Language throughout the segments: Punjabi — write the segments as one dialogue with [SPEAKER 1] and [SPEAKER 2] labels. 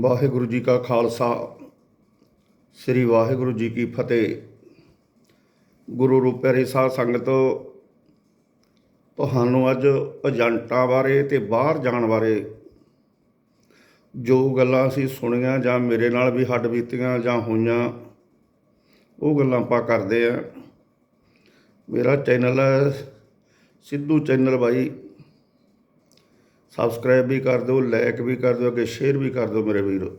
[SPEAKER 1] ਵਾਹਿਗੁਰੂ ਜੀ ਕਾ ਖਾਲਸਾ ਸ੍ਰੀ ਵਾਹਿਗੁਰੂ ਜੀ ਕੀ ਫਤਿਹ। ਗੁਰੂ ਰੂਪ ਰੂਪਿਆਰੀ ਸਾਧ ਸੰਗਤ ਤੁਹਾਨੂੰ ਅੱਜ ਏਜੰਟਾਂ ਬਾਰੇ ਤੇ ਬਾਹਰ ਜਾਣ ਬਾਰੇ ਜੋ ਗੱਲਾਂ ਅਸੀਂ ਸੁਣੀਆਂ ਜਾਂ ਮੇਰੇ ਨਾਲ ਵੀ ਹੱਡ ਬੀਤੀਆਂ ਜਾਂ ਹੋਈਆਂ, ਉਹ ਗੱਲਾਂ ਆਪਾਂ ਕਰਦੇ ਆ ਮੇਰਾ ਚੈਨਲ ਹੈ ਸਿੱਧੂ ਚੈਨਲ ਬਾਈ। ਸਬਸਕ੍ਰਾਈਬ ਵੀ ਕਰ ਦਿਓ ਲਾਈਕ ਵੀ ਕਰ ਦਿਓ ਅੱਗੇ ਸ਼ੇਅਰ ਵੀ ਕਰ ਦਿਓ ਮੇਰੇ ਵੀਰ।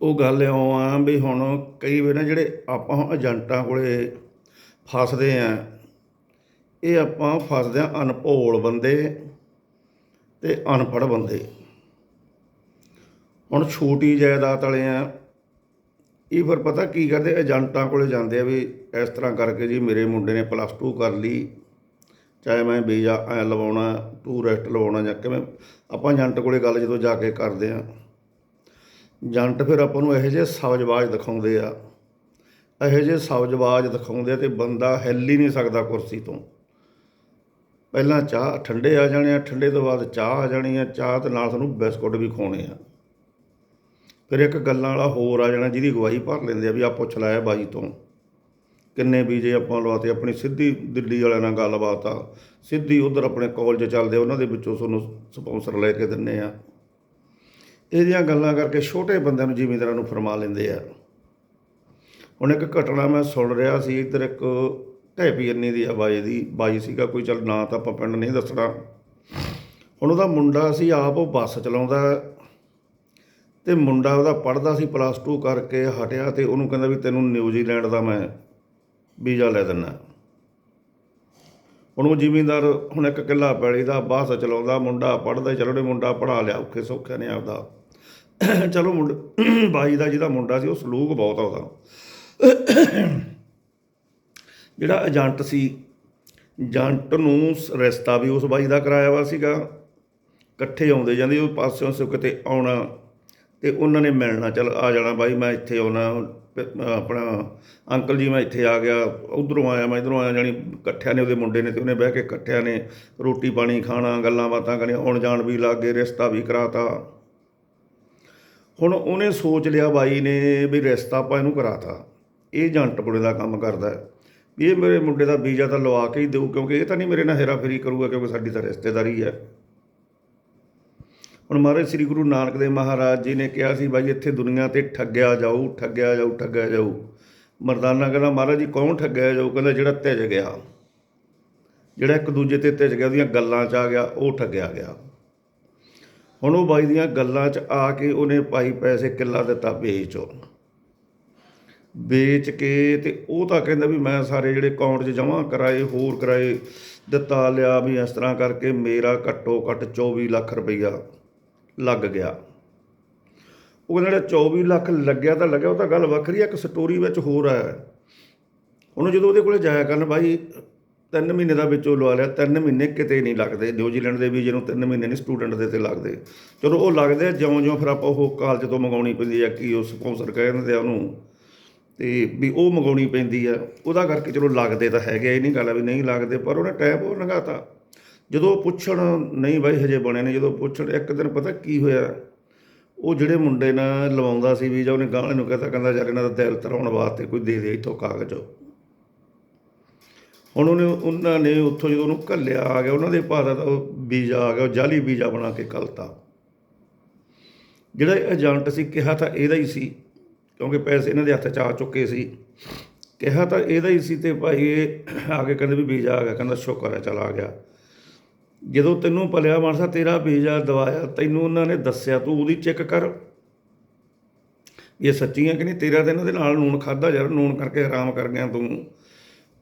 [SPEAKER 1] ਉਹ ਗੱਲ ਇਉਂ ਆ ਵੀ ਹੁਣ ਕਈ ਵਾਰ ਨਾ ਜਿਹੜੇ ਆਪਾਂ ਏਜੰਟਾਂ ਕੋਲੇ ਫਸਦੇ ਆ ਇਹ ਆਪਾਂ ਫਸਦੇ ਆ ਅਨਭੋਲ ਬੰਦੇ ਤੇ ਅਨਪੜ੍ਹ ਬੰਦੇ। ਹੁਣ ਛੋਟੀ ਜਾਇਦਾਦ ਵਾਲੇ ਆ, ਇਹ ਫਿਰ ਪਤਾ ਕੀ ਕਰਦੇ? ਏਜੰਟਾਂ ਕੋਲੇ ਜਾਂਦੇ ਆ ਵੀ ਇਸ ਤਰ੍ਹਾਂ ਕਰਕੇ ਜੀ ਮੇਰੇ ਮੁੰਡੇ ਨੇ ਪਲੱਸ 2 ਕਰ ਲਈ। ਚਾਹੇ ਮੈਂ ਵੀਜ਼ਾ ਐ ਲਵਾਉਣਾ ਟੂਰਿਸਟ ਲਵਾਉਣਾ ਜਾਂ ਕਿਵੇਂ, ਆਪਾਂ ਏਜੰਟ ਕੋਲੇ ਗੱਲ ਜਦੋਂ ਜਾ ਕੇ ਕਰਦੇ ਆ। ਏਜੰਟ ਫਿਰ ਆਪਾਂ ਨੂੰ ਇਹੋ ਜਿਹੇ ਸਬਜ਼ਬਾਜ਼ ਦਿਖਾਉਂਦੇ ਆ। ਇਹੋ ਜਿਹੇ ਸਬਜ਼ਬਾਜ਼ ਦਿਖਾਉਂਦੇ ਆ ਤੇ ਬੰਦਾ ਹਿੱਲ ਹੀ ਨਹੀਂ ਸਕਦਾ ਕੁਰਸੀ ਤੋਂ। ਪਹਿਲਾਂ ਚਾਹ ਠੰਡੇ ਆ ਜਾਣੇ ਆ, ਠੰਡੇ ਤੋਂ ਬਾਅਦ ਚਾਹ ਆ ਜਾਣੀ ਆ, ਚਾਹ ਤੇ ਨਾਲ ਤੁਹਾਨੂੰ ਬਿਸਕੁਟ ਵੀ ਖਵਾਉਣੇ ਆ। ਫਿਰ ਇੱਕ ਗੱਲਾਂ ਵਾਲਾ ਹੋਰ ਆ ਜਾਣਾ, ਜਿਹਦੀ ਗਵਾਹੀ ਭਰ ਲੈਂਦੇ ਆ ਵੀ ਆ ਪੁੱਛ ਲਾਇਆ ਬਾਈ ਤੋਂ। ਕਿੰਨੇ ਵੀਜ਼ੇ ਆਪਾਂ ਲਵਾਤੇ ਆਪਣੀ ਸਿੱਧੀ ਦਿੱਲੀ ਵਾਲਿਆਂ ਨਾਲ ਗੱਲਬਾਤ ਆ। ਸਿੱਧੀ ਉਧਰ ਆਪਣੇ ਕਾਲਜ ਚੱਲਦੇ ਉਹਨਾਂ ਦੇ ਵਿੱਚੋਂ ਤੁਹਾਨੂੰ ਸਪਾਂਸਰ ਲੈ ਕੇ ਦਿੰਨੇ ਆ। ਇਹਦੀਆਂ ਗੱਲਾਂ ਕਰਕੇ ਛੋਟੇ ਬੰਦਿਆਂ ਨੂੰ ਜ਼ਿਮੀਂਦਾਰਾਂ ਨੂੰ ਫਰਮਾ ਲੈਂਦੇ ਆ। ਹੁਣ ਇੱਕ ਘਟਨਾ ਮੈਂ ਸੁਣ ਰਿਹਾ ਸੀ, ਇੱਧਰ ਇੱਕ ਢੈਪੀ ਇੰਨੀ ਦੀ ਆਵਾਜ਼ ਦੀ ਬਾਈ ਸੀਗਾ ਕੋਈ ਚੱਲ ਨਾਂ ਤਾਂ ਆਪਾਂ ਪਿੰਡ ਨਹੀਂ ਦੱਸਣਾ। ਹੁਣ ਉਹਦਾ ਮੁੰਡਾ ਸੀ ਆਪ ਉਹ ਬੱਸ ਚਲਾਉਂਦਾ ਤੇ ਮੁੰਡਾ ਉਹਦਾ ਪੜਦਾ ਸੀ ਪਲੱਸ 2 ਕਰਕੇ ਹਟਿਆ ਤੇ ਉਹਨੂੰ ਕਹਿੰਦਾ ਵੀ ਤੈਨੂੰ ਨਿਊਜ਼ੀਲੈਂਡ ਦਾ ਮੈਂ ਵੀਜ਼ਾ ਲੈ ਦਿੰਦਾ ਹੁਣ ਉਹ ਜ਼ਿਮੀਂਦਾਰ ਹੁਣ ਇੱਕ ਕਿੱਲਾ ਪੈਲੀ ਦਾ ਬਾਸ ਚਲਾਉਂਦਾ, ਮੁੰਡਾ ਪੜਦਾ ਚਲੋ ਨੇ ਮੁੰਡਾ ਪੜਾ ਲਿਆ, ਔਖੇ ਸੌਖੇ ਨੇ ਆਪਦਾ। ਚਲੋ ਮੁੰਡਾ, ਬਾਈ ਦਾ ਜਿਹਦਾ ਮੁੰਡਾ ਸੀ ਉਹ ਸਲੂਕ ਬਹੁਤ ਆ ਉਹਦਾ। ਜਿਹੜਾ ਏਜੰਟ ਸੀ, ਏਜੰਟ ਨੂੰ ਸ- ਰਿਸ਼ਤਾ ਵੀ ਉਸ ਬਾਈ ਦਾ ਕਰਾਇਆ ਵਾ ਸੀਗਾ। ਇਕੱਠੇ ਆਉਂਦੇ ਜਾਂਦੇ ਉਹ ਪਾਸਿਓਂ ਸੇ ਕਿਤੇ ਆਉਣਾ, ਤੇ ਉਹਨਾਂ ਨੇ ਮਿਲਣਾ, ਚਲ ਆ ਜਾਣਾ ਬਾਈ, ਮੈਂ ਇੱਥੇ ਆਉਣਾ। ਆਪਣਾ ਅੰਕਲ ਜੀ, ਮੈਂ ਇੱਥੇ ਆ ਗਿਆ। ਉਧਰੋਂ ਆਇਆ ਮੈਂ, ਇਧਰੋਂ ਆਇਆ, ਜਾਣੀ ਇਕੱਠਿਆਂ ਨੇ, ਉਹਦੇ ਮੁੰਡੇ ਨੇ ਤੇ ਉਹਨੇ ਬਹਿ ਕੇ ਇਕੱਠਿਆਂ ਨੇ ਰੋਟੀ ਪਾਣੀ ਖਾਣਾ, ਗੱਲਾਂ ਬਾਤਾਂ ਕਰਨੀਆਂ ਆਉਣ ਜਾਣ ਵੀ ਲੱਗ ਰਿਸ਼ਤਾ ਵੀ ਕਰਾਤਾ। ਹੁਣ ਉਹਨੇ ਸੋਚ ਲਿਆ ਬਾਈ ਨੇ ਵੀ ਰਿਸ਼ਤਾ ਆਪਾਂ ਇਹਨੂੰ ਕਰਾਤਾ। ਇਹ ਏਜੰਟ ਬੁੜੇ ਦਾ ਕੰਮ ਕਰਦਾ ਹੈ। ਵੀ ਇਹ ਮੇਰੇ ਮੁੰਡੇ ਦਾ ਵੀਜ਼ਾ ਤਾਂ ਲਵਾ ਕੇ ਹੀ ਦੇਊ, ਕਿਉਂਕਿ ਇਹ ਤਾਂ ਨਹੀਂ ਮੇਰੇ ਨਾਲ ਹੇਰਾਫੇਰੀ ਕਰੂਗਾ, ਕਿਉਂਕਿ ਸਾਡੀ ਤਾਂ ਰਿਸ਼ਤੇਦਾਰੀ ਹੈ। ਹੁਣ ਮਹਾਰਾਜ ਸ੍ਰੀ ਗੁਰੂ ਨਾਨਕ ਦੇਵ ਮਹਾਰਾਜ ਜੀ ਨੇ ਕਿਹਾ ਸੀ, ਬਾਈ, ਇੱਥੇ ਦੁਨੀਆ ਤੇ ਠੱਗਿਆ ਜਾਊ ਠੱਗਿਆ ਜਾਊ ਠੱਗਿਆ ਜਾਊ। ਮਰਦਾਨਾ ਕਹਿੰਦਾ, ਮਹਾਰਾਜ ਜੀ, ਕੌਣ ਠੱਗਿਆ ਜਾਊ? ਕਹਿੰਦਾ, ਜਿਹੜਾ ਧਿਜ ਗਿਆ। ਜਿਹੜਾ ਇੱਕ ਦੂਜੇ ਤੇ ਧਿਜ ਗਿਆ, ਉਹਦੀਆਂ ਗੱਲਾਂ 'ਚ ਆ ਗਿਆ, ਉਹ ਠੱਗਿਆ ਗਿਆ। ਹੁਣ ਉਹ ਬਾਈ ਦੀਆਂ ਗੱਲਾਂ 'ਚ ਆ ਕੇ ਉਹਨੇ ਭਾਈ ਪੈਸੇ ਕਿੱਲਾ ਦਿੱਤਾ ਵੇਚੋ ਵੇਚ ਕੇ ਤੇ ਉਹ ਤਾਂ ਕਹਿੰਦਾ ਵੀ ਮੈਂ ਸਾਰੇ ਜਿਹੜੇ ਅਕਾਊਂਟ 'ਚ ਜਮ੍ਹਾਂ ਕਰਾਏ ਹੋਰ ਕਰਾਏ ਦਿੱਤਾ ਲਿਆ ਵੀ ਇਸ ਤਰ੍ਹਾਂ ਕਰਕੇ ਮੇਰਾ ਘੱਟੋ ਘੱਟ 24 ਲੱਖ ਰੁਪਈਆ ਲੱਗ ਗਿਆ। ਉਹ ਕਹਿੰਦਾ ਜਿਹੜਾ 24 ਲੱਖ ਲੱਗਿਆ ਤਾਂ ਲੱਗਿਆ ਉਹ ਤਾਂ ਗੱਲ ਵੱਖਰੀ ਹੈ ਇੱਕ ਸਟੋਰੀ ਵਿੱਚ ਹੋਰ ਆਇਆ ਉਹਨੂੰ ਜਦੋਂ ਉਹਦੇ ਕੋਲੇ ਜਾਇਆ ਕਰਨ ਬਾਈ ਤਿੰਨ ਮਹੀਨੇ ਦਾ ਵਿੱਚੋਂ ਲਵਾ ਲਿਆ ਤਿੰਨ ਮਹੀਨੇ ਕਿਤੇ ਨਹੀਂ ਲੱਗਦੇ। ਨਿਊਜ਼ੀਲੈਂਡ ਦੇ ਵੀਜ਼ੇ ਨੂੰ ਤਿੰਨ ਮਹੀਨੇ ਨਹੀਂ ਸਟੂਡੈਂਟ ਦੇ ਤੇ ਲੱਗਦੇ। ਚਲੋ ਉਹ ਲੱਗਦੇ ਆ, ਜਿਉਂ-ਜਿਉਂ ਫਿਰ ਆਪਾਂ ਉਹ ਕਾਲਜ ਤੋਂ ਮੰਗਾਉਣੀ ਪੈਂਦੀ ਹੈ ਕਿ ਉਹ ਸਪਾਂਸਰ ਕਹਿੰਦੇ ਆ ਉਹਨੂੰ। ਤੇ ਵੀ ਉਹ ਮੰਗਾਉਣੀ ਪੈਂਦੀ ਆ, ਉਹਦਾ ਕਰਕੇ ਚਲੋ ਲੱਗਦੇ ਤਾਂ ਹੈਗੇ ਇਹ ਨਹੀਂ ਗੱਲ ਆ ਵੀ ਨਹੀਂ ਲੱਗਦੇ, ਪਰ ਉਹਨੇ ਟਾਈਮ ਉਹ ਲੰਘਾਤਾ। ਜਦੋਂ ਉਹ ਪੁੱਛਣ ਨਹੀਂ ਬਾਈ ਹਜੇ ਬਣੇ ਨੇ, ਜਦੋਂ ਪੁੱਛਣ ਇੱਕ ਦਿਨ ਪਤਾ ਕੀ ਹੋਇਆ, ਉਹ ਜਿਹੜੇ ਮੁੰਡੇ ਨਾਲ ਲਵਾਉਂਦਾ ਸੀ ਵੀਜ਼ਾ ਉਹਨੇ ਗਾਣੇ ਨੂੰ ਕਹਤਾ, ਕਹਿੰਦਾ ਯਾਰ ਇਹਨਾਂ ਦਾ ਦਿਲ ਤਰਾਉਣ ਵਾਸਤੇ ਕੋਈ ਦੇ ਦੇ ਇੱਥੋਂ ਕਾਗਜ਼। ਹੁਣ ਉਹਨੇ, ਉਹਨਾਂ ਨੇ ਉੱਥੋਂ ਜਦੋਂ ਉਹਨੂੰ ਘੱਲਿਆ, ਆ ਗਿਆ, ਉਹਨਾਂ ਦੇ ਭਾਰਤ ਦਾ ਉਹ ਵੀਜ਼ਾ ਆ ਗਿਆ, ਉਹ ਜਾਲੀ ਵੀਜ਼ਾ ਬਣਾ ਕੇ ਕਲਤਾ ਜਿਹੜਾ ਏਜੰਟ ਸੀ, ਕਿਹਾ ਤਾਂ ਇਹਦਾ ਹੀ ਸੀ ਕਿਉਂਕਿ ਪੈਸੇ ਇਹਨਾਂ ਦੇ ਹੱਥ 'ਚ ਆ ਚੁੱਕੇ ਸੀ। ਕਿਹਾ ਤਾਂ ਇਹਦਾ ਹੀ ਸੀ ਤੇ ਭਾਈ ਇਹ ਆ ਕੇ ਕਹਿੰਦੇ ਵੀ ਵੀਜ਼ਾ ਆ ਗਿਆ, ਕਹਿੰਦਾ ਸ਼ੁਕਰ ਹੈ, ਚਲ ਆ ਗਿਆ। ਜਦੋਂ ਤੈਨੂੰ ਪਲਿਆ ਮਾਨਸਾ ਤੇਰਾ ਬੀਜਾ ਦਵਾਇਆ, ਤੈਨੂੰ ਉਹਨਾਂ ਨੇ ਦੱਸਿਆ, ਤੂੰ ਉਹਦੀ ਚੈੱਕ ਕਰ। ਇਹ ਸੱਚੀਆਂ ਕਿ ਨਹੀਂ? ਤੇਰਾ ਤਾਂ ਇਹਨਾਂ ਦੇ ਨਾਲ ਨੂਣ ਖਾਦਾ ਯਾਰ ਨੂਣ ਕਰਕੇ ਹਰਾਮ ਕਰ ਗਿਆ ਤੂੰ।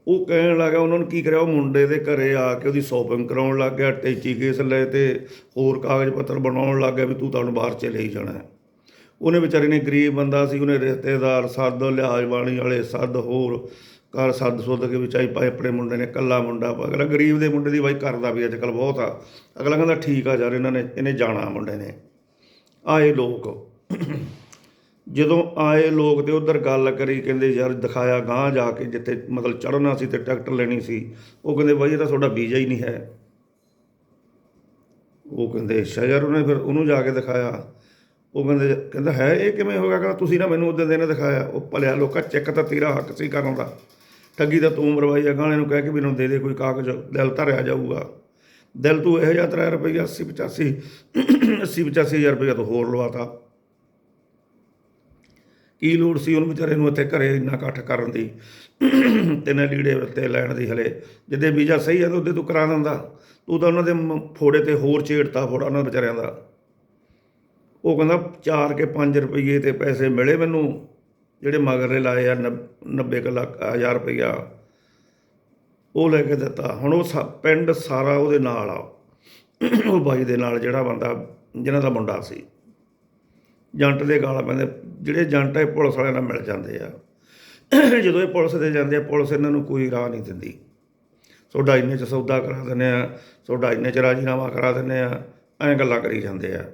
[SPEAKER 1] ਉਹ ਕਹਿਣ ਲੱਗਾ, ਉਹਨਾਂ ਨੂੰ ਕੀ ਕਰਿਆ? ਉਹ ਮੁੰਡੇ ਦੇ ਘਰੇ ਆ ਕੇ ਉਹਦੀ ਸ਼ੋਪਿੰਗ ਕਰਾਉਣ ਲੱਗ ਗਿਆ, ਟੈਚੀ ਕੇਸ ਲੈ ਤੇ ਹੋਰ ਕਾਗਜ਼ ਪੱਤਰ ਬਣਾਉਣ ਲੱਗ ਗਿਆ ਵੀ ਤੂੰ ਤੁਹਾਨੂੰ ਬਾਹਰ ਚਲੇ ਹੀ ਜਾਣਾ। ਹੈ। ਉਹਨੇ ਵਿਚਾਰੇ ਨੇ ਗਰੀਬ ਬੰਦਾ ਸੀ, ਉਹਨੇ ਰਿਸ਼ਤੇਦਾਰ, ਸੱਦ ਲਿਹਾਜ਼ ਬਾਣੀ ਵਾਲੇ, ਸੱਦ, ਹੋਰ ਘਰ ਸੱਦ ਸੁੱਦ ਕੇ ਵਿੱਚ ਆਈ ਪਾਏ ਆਪਣੇ ਮੁੰਡੇ ਨੇ ਕੱਲਾ ਮੁੰਡਾ ਅਗਲਾ ਗਰੀਬ ਦੇ ਮੁੰਡੇ ਦੀ ਬਾਈ ਕਰਦਾ ਵੀ ਅੱਜ ਕੱਲ ਬਹੁਤ ਆ। ਅਗਲਾ ਕਹਿੰਦਾ, ਠੀਕ ਆ ਯਾਰ, ਇਹਨਾਂ ਨੇ, ਇਹਨੇ ਜਾਣਾ ਮੁੰਡੇ ਨੇ। ਆਏ ਲੋਕ। ਜਦੋਂ ਆਏ ਲੋਕ ਤੇ ਉਧਰ ਗੱਲ ਕਰੀ, ਕਹਿੰਦੇ, ਯਾਰ, ਦਿਖਾਇਆ ਗਾਂ ਜਾ ਕੇ ਜਿੱਥੇ ਮਤਲਬ ਚੜ੍ਹਨਾ ਸੀ ਤੇ ਟਿਕਟ ਲੈਣੀ ਸੀ। ਉਹ ਕਹਿੰਦੇ, ਬਾਈ, ਇਹ ਤਾਂ ਤੁਹਾਡਾ ਵੀਜ਼ਾ ਹੀ ਨਹੀਂ ਹੈ। ਉਹ ਕਹਿੰਦੇ, ਅੱਛਾ ਯਾਰ, ਉਹਨੇ ਫਿਰ ਉਹਨੂੰ ਜਾ ਕੇ ਦਿਖਾਇਆ। ਉਹ ਕਹਿੰਦੇ ਕਹਿੰਦਾ, ਹੈ, ਇਹ ਕਿਵੇਂ ਹੋ ਗਿਆ? ਕਹਿੰਦਾ, ਤੁਸੀਂ ਨਾ ਮੈਨੂੰ ਉਦੋਂ ਨੇ ਦਿਖਾਇਆ। ਉਹ ਭਲਿਆ ਲੋਕਾ ਚੈੱਕ ਤਾਂ ਤੇਰਾ ਹੱਕ ਸੀ ਕਰਨ ਦਾ। ਠੱਗੀ ਤਾਂ ਤੂੰ ਮਰਵਾਈ ਆ, ਗਾਣੇ ਨੂੰ ਕਹਿ ਕੇ ਵੀ ਮੈਨੂੰ ਦੇ ਦੇ, ਕੋਈ ਕਾਗਜ਼, ਦਿਲ ਧਰਿਆ ਜਾਊਗਾ। ਦਿਲ ਤੂੰ ਇਹੋ ਜਿਹਾ 3 ਰੁਪਈਆ 80 85 80 85000 ਰੁਪਈਆ ਤੋਂ ਹੋਰ ਲਵਾਤਾ। ਕੀ ਲੋੜ ਸੀ ਉਹਨੂੰ ਵਿਚਾਰੇ ਨੂੰ ਇੱਥੇ ਘਰੇ ਇੰਨਾ ਇਕੱਠ ਕਰਨ ਦੀ? ਤੇ ਲੀੜੇ ਉੱਤੇ ਲੈਣ ਦੀ ਹਲੇ। ਜਿੱਦੇ ਵੀਜ਼ਾ ਸਹੀ ਹੈ ਤਾਂ ਉਹਦੇ ਤੂੰ ਕਰਾ ਦਿੰਦਾ। ਤੂੰ ਤਾਂ ਉਹਨਾਂ ਦੇ ਫੋੜੇ ਤੇ ਹੋਰ ਛੇੜਤਾ ਫੋੜਾ ਉਹਨਾਂ ਵਿਚਾਰਿਆਂ ਦਾ। ਉਹ ਕਹਿੰਦਾ 4 ਕੇ 5 ਰੁਪਏ ਤੇ ਪੈਸੇ ਮਿਲੇ ਮੈਨੂੰ, ਜਿਹੜੇ ਮਗਰਲੇ ਲਾਏ ਆ 90 ਕੁ ਲੱਖ, ਹਜ਼ਾਰ ਰੁਪਈਆ। ਉਹ ਲੈ ਕੇ ਦਿੱਤਾ। ਹੁਣ ਉਹ ਸਾ- ਪਿੰਡ ਸਾਰਾ ਉਹਦੇ ਨਾਲ ਆ। ਉਹ ਬਾਈ ਦੇ ਨਾਲ ਜਿਹੜਾ ਬੰਦਾ, ਜਿਹਨਾਂ ਦਾ ਮੁੰਡਾ ਸੀ। ਜੰਟ ਦੇ ਗਾਲ ਪੈਂਦੇ, ਜਿਹੜੇ ਜੰਟ ਇਹ ਪੁਲਿਸ ਵਾਲਿਆਂ ਨਾਲ ਮਿਲ ਜਾਂਦੇ ਆ। ਜਦੋਂ ਇਹ ਪੁਲਿਸ ਦੇ ਜਾਂਦੇ ਆ, ਪੁਲਿਸ ਇਹਨਾਂ ਨੂੰ ਕੋਈ ਰਾਹ ਨਹੀਂ ਦਿੰਦੀ। ਤੁਹਾਡਾ ਇੰਨੇ ਚ ਸੌਦਾ ਕਰਾ ਦਿੰਦੇ ਆ ਤੁਹਾਡਾ ਇੰਨੇ ਚ ਰਾਜੀਨਾਮਾ ਕਰਾ ਦਿੰਦੇ ਆ, ਐਂ ਗੱਲਾਂ ਕਰੀ ਜਾਂਦੇ ਆ।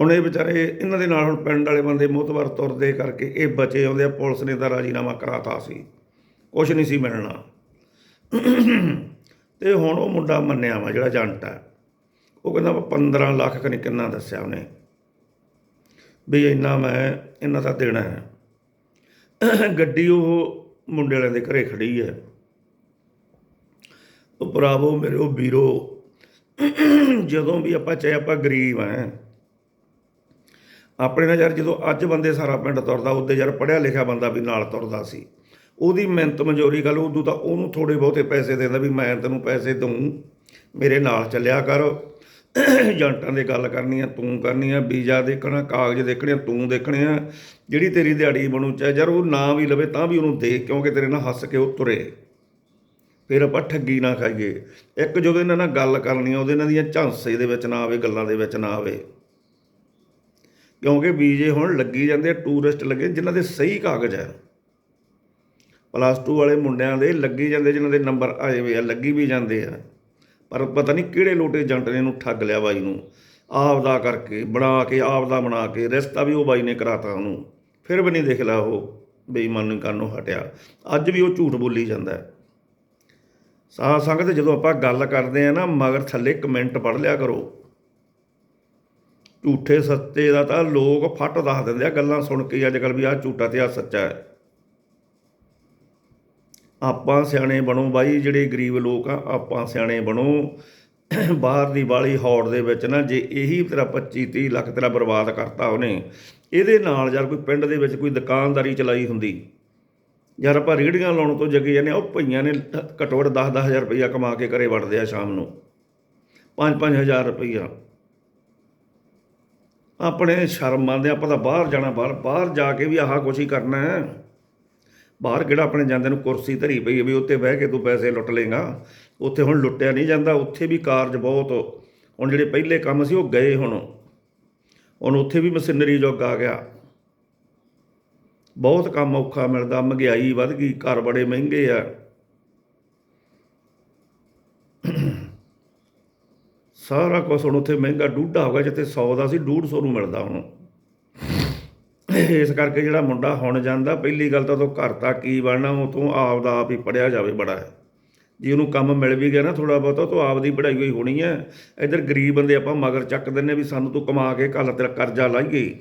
[SPEAKER 1] ਹੁਣ ਇਹ ਵਿਚਾਰੇ ਇਹਨਾਂ ਦੇ ਨਾਲ ਹੁਣ ਪਿੰਡ ਵਾਲੇ ਬੰਦੇ ਮੋਤਬਰ ਤੁਰਦੇ ਕਰਕੇ ਇਹ ਬਚੇ ਆਉਂਦੇ ਆ, ਪੁਲਿਸ ਨੇ ਤਾਂ ਰਾਜੀਨਾਮਾ ਕਰਾਤਾ ਸੀ। ਕੁਛ ਨਹੀਂ ਸੀ ਮਿਲਣਾ। ਤੇ ਹੁਣ ਉਹ ਮੁੰਡਾ ਮੰਨਿਆ ਵਾ, ਜਿਹੜਾ ਜੰਟ ਹੈ ਉਹ ਕਹਿੰਦਾ ਵਾ 15 ਲੱਖ ਕਨੇ ਕਿੰਨਾ ਦੱਸਿਆ ਉਹਨੇ। ਵੀ ਇੰਨਾ ਮੈਂ ਇਹਨਾਂ ਦਾ ਦੇਣਾ ਹੈ। ਗੱਡੀ ਉਹ ਮੁੰਡੇ ਵਾਲਿਆਂ ਦੇ ਘਰੇ ਖੜੀ ਹੈ। ਉਹ ਭਰਾਵੋ ਮੇਰੇ ਉਹ ਵੀਰੋ, ਜਦੋਂ ਵੀ ਆਪਾਂ ਚਾਹੇ ਆਪਾਂ ਗਰੀਬ ਆ ਆਪਣੇ ਨਾਲ ਯਾਰ ਜਦੋਂ ਅੱਜ ਬੰਦੇ ਸਾਰਾ ਪਿੰਡ ਤੁਰਦਾ, ਉਹਦੇ ਯਾਰ ਪੜਿਆ ਲਿਖਿਆ ਬੰਦਾ ਵੀ ਨਾਲ ਤੁਰਦਾ ਸੀ। ਉਹਦੀ ਮਿਹਨਤ ਮਨਜ਼ੂਰੀ ਗੱਲ, ਉਦੋਂ ਤਾਂ ਉਹਨੂੰ ਥੋੜੇ ਬਹੁਤੇ ਪੈਸੇ ਦਿੰਦਾ ਵੀ ਮੈਂ ਤੈਨੂੰ ਪੈਸੇ ਦਊਂ, ਮੇਰੇ ਨਾਲ ਚੱਲਿਆ ਕਰ। ਏਜੰਟਾਂ ਦੇ ਗੱਲ ਕਰਨੀ ਆ, ਤੂੰ ਕਰਨੀ ਆ, ਵੀਜ਼ਾ ਦੇਖਣਾ, ਕਾਗਜ਼ ਦੇਖਣੇ ਆ, ਤੂੰ ਦੇਖਣੇ ਆ, ਜਿਹੜੀ ਤੇਰੀ ਦਿਹਾੜੀ ਬਣੂ, ਚਾਹੇ ਯਾਰ ਉਹ ਨਾ ਵੀ ਲਵੇ ਤਾਂ ਵੀ ਉਹਨੂੰ ਦੇ ਕਿਉਂਕਿ ਤੇਰੇ ਨਾਲ ਹੱਸ ਕੇ ਉਹ ਤੁਰੇ। ਫਿਰ ਆਪਾਂ ਠੱਗੀ ਨਾ ਖਾਈਏ। ਇੱਕ ਜਦੋਂ ਇਹਨਾਂ ਨਾਲ ਗੱਲ ਕਰਨੀ ਆ, ਉਹਦੇ ਇਹਨਾਂ ਦੀਆਂ ਝਾਂਸੇ ਦੇ ਵਿੱਚ ਨਾ ਆਵੇ, ਗੱਲਾਂ ਦੇ ਵਿੱਚ ਨਾ ਆਵੇ। ਕਿਉਂਕਿ ਵੀਜ਼ੇ ਹੁਣ ਲੱਗੀ ਜਾਂਦੇ ਆ ਟੂਰਿਸਟ ਲੱਗੇ, ਜਿਨ੍ਹਾਂ ਦੇ ਸਹੀ ਕਾਗਜ਼ ਹੈ ਪਲੱਸ 2 ਵਾਲੇ ਮੁੰਡਿਆਂ ਦੇ ਲੱਗੀ ਜਾਂਦੇ, ਜਿਨ੍ਹਾਂ ਦੇ ਨੰਬਰ ਆਏ ਹੋਏ ਆ ਲੱਗੀ ਵੀ ਜਾਂਦੇ ਆ। ਪਰ ਪਤਾ ਨਹੀਂ ਕਿਹੜੇ ਲੋਟੇ ਏਜੰਟ ਨੇ ਇਹਨੂੰ ਠੱਗ ਲਿਆ ਬਾਈ ਨੂੰ। ਆਪ ਦਾ ਕਰਕੇ ਬਣਾ ਕੇ ਆਪ ਦਾ ਬਣਾ ਕੇ, ਰਿਸ਼ਤਾ ਵੀ ਉਹ ਬਾਈ ਨੇ ਕਰਾਤਾ ਉਹਨੂੰ। ਫਿਰ ਵੀ ਨਹੀਂ ਦੇਖ ਲਾ ਉਹ ਬੇਈਮਾਨੀ ਕਰਨੋਂ ਹਟਿਆ। ਅੱਜ ਵੀ ਉਹ ਝੂਠ ਬੋਲੀ ਜਾਂਦਾ ਹੈ। ਸਾਧ ਸੰਗਤ ਜਦੋਂ ਆਪਾਂ ਗੱਲ ਕਰਦੇ ਆ ਨਾ, ਮਗਰ ਥੱਲੇ ਕਮੈਂਟ ਪੜ੍ਹ ਲਿਆ ਕਰੋ। ਝੂਠੇ ਸੱਚੇ ਦਾ ਤਾਂ ਲੋਕ ਫੱਟ ਦੱਸ ਦਿੰਦੇ ਆ ਗੱਲਾਂ ਸੁਣ ਕੇ ਅੱਜ ਕੱਲ ਵੀ ਆਹ ਝੂਠਾ ਤੇ ਆਹ ਸੱਚਾ ਹੈ। ਆਪਾਂ ਸਿਆਣੇ ਬਣੋ ਬਾਈ ਜਿਹੜੇ ਗਰੀਬ ਲੋਕ ਆ ਆਪਾਂ ਸਿਆਣੇ ਬਣੋ। ਬਾਹਰ ਦੀ ਵਾਲੀ ਹੌੜ ਦੇ ਵਿੱਚ ਨਾ ਜੇ ਇਹੀ ਤੇਰਾ 25 30 ਲੱਖ ਤੇਰਾ ਬਰਬਾਦ ਕਰਤਾ ਉਹਨੇ ਇਹਦੇ ਨਾਲ ਯਾਰ ਕੋਈ ਪਿੰਡ ਦੇ ਵਿੱਚ ਕੋਈ ਦੁਕਾਨਦਾਰੀ ਚਲਾਈ ਹੁੰਦੀ। ਯਾਰ ਆਪਾਂ ਰੇੜੀਆਂ ਲਾਉਣ ਤੋਂ ਜਗੇ ਜਾਂਦੇ ਹਾਂ, ਉਹ ਭਈਆਂ ਨੇ ਘੱਟੋ ਘੱਟ 10 10000 ਰੁਪਈਆ ਕਮਾ ਕੇ ਘਰੇ ਵੜਦੇ ਆ ਸ਼ਾਮ ਨੂੰ। 5 5000 ਰੁਪਈਆ। ਆਪਣੇ ਸ਼ਰਮ ਆਉਂਦੇ ਆਪਾਂ ਤਾਂ ਬਾਹਰ ਜਾਣਾ, ਬਾਹਰ ਬਾਹਰ ਜਾ ਕੇ ਵੀ ਆਹ ਕੁਛ ਹੀ ਕਰਨਾ ਹੈ। ਬਾਹਰ ਕਿਹੜਾ ਆਪਣੇ ਜਾਂਦੇ ਨੂੰ ਕੁਰਸੀ ਧਰੀ ਪਈ ਹੈ ਵੀ ਉੱਤੇ ਬਹਿ ਕੇ ਤੂੰ ਪੈਸੇ ਲੁੱਟ ਲੇਗਾ ਉੱਥੇ ਹੁਣ ਲੁੱਟਿਆ ਨਹੀਂ ਜਾਂਦਾ, ਉੱਥੇ ਵੀ ਕਾਰਜ ਬਹੁਤ। ਹੁਣ ਜਿਹੜੇ ਪਹਿਲੇ ਕੰਮ ਸੀ, ਉਹ ਗਏ ਹੁਣ। ਹੁਣ ਉੱਥੇ ਵੀ ਮਸ਼ੀਨਰੀ ਯੁੱਗ ਆ ਗਿਆ। ਬਹੁਤ ਕੰਮ ਔਖਾ ਮਿਲਦਾ, ਮਹਿੰਗਾਈ ਵੱਧ ਗਈ, ਘਰ ਬੜੇ ਮਹਿੰਗੇ ਆ। ਸਾਰਾ ਕੁਛ ਹੁਣ ਉੱਥੇ ਮਹਿੰਗਾ ਡੂਢਾ ਹੋ ਗਿਆ, ਜਿੱਥੇ 100 ਦਾ ਸੀ 150 ਨੂੰ ਮਿਲਦਾ ਹੁਣ। ਇਸ ਕਰਕੇ ਜਿਹੜਾ ਮੁੰਡਾ ਹੁਣ ਜਾਂਦਾ, ਪਹਿਲੀ ਗੱਲ ਤਾਂ ਉਹ ਘਰ ਤੱਕ ਕੀ ਬਣਨਾ, ਉਹ ਤੋਂ ਆਪ ਦਾ ਆਪ ਹੀ ਪੜਿਆ ਜਾਵੇ ਬੜਾ। ਹੈ ਜੇ ਉਹਨੂੰ ਕੰਮ ਮਿਲ ਵੀ ਗਿਆ ਨਾ ਥੋੜਾ ਬਹੁਤਾ ਤਾਂ ਆਪ ਦੀ ਪੜ੍ਹਾਈ ਹੋਈ ਹੋਣੀ ਹੈ। ਇੱਧਰ ਗਰੀਬ ਬੰਦੇ ਆਪਾਂ ਮਗਰ ਚੱਕ ਦਿੰਨੇ ਵੀ ਸਾਨੂੰ ਤੂੰ ਕਮਾ ਕੇ ਕੱਲ ਤੇਰਾ ਕਰਜ਼ਾ ਲਾਈਏ।